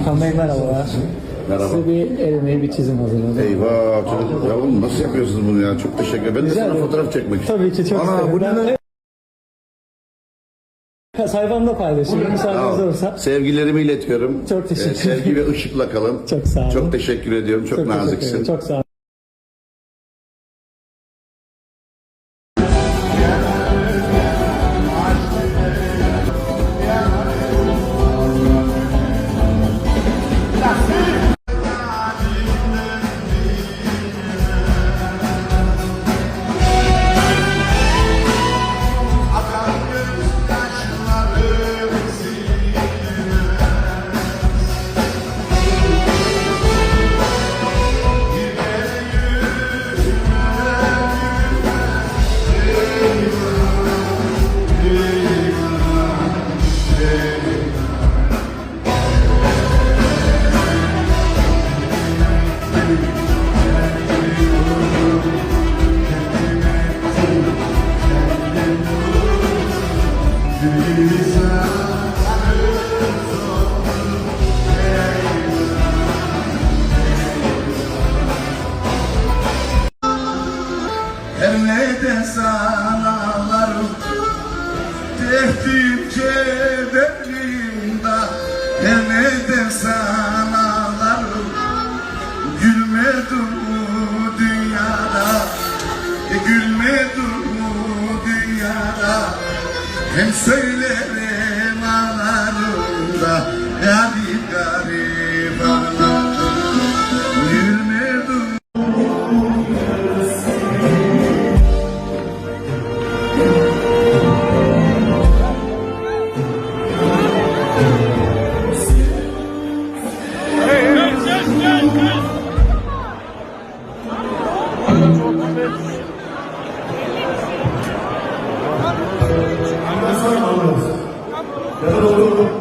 Hakan Bey merhabalar. Merhaba. Size bir el emeği bir çizim hazırladım. Eyvah çocuk ya oğlum nasıl yapıyorsunuz bunu ya? Çok teşekkür ederim. Ben de sana ederim. fotoğraf çekmek Tabii ki çok Ana isterim. bu ne Ben- lan? Sayfamda paylaşıyorum. Müsaadeniz olursa. Sevgilerimi iletiyorum. Çok teşekkür Ee, Sevgi ve ışıkla kalın. Çok sağ olun. Çok teşekkür ediyorum. Çok, Çok teşekkür ederim. naziksin. Çok sağ olun. Sanalarım Tehditçe derlimde Her neden sanalarım Gülmedim söylerim ఎవరు?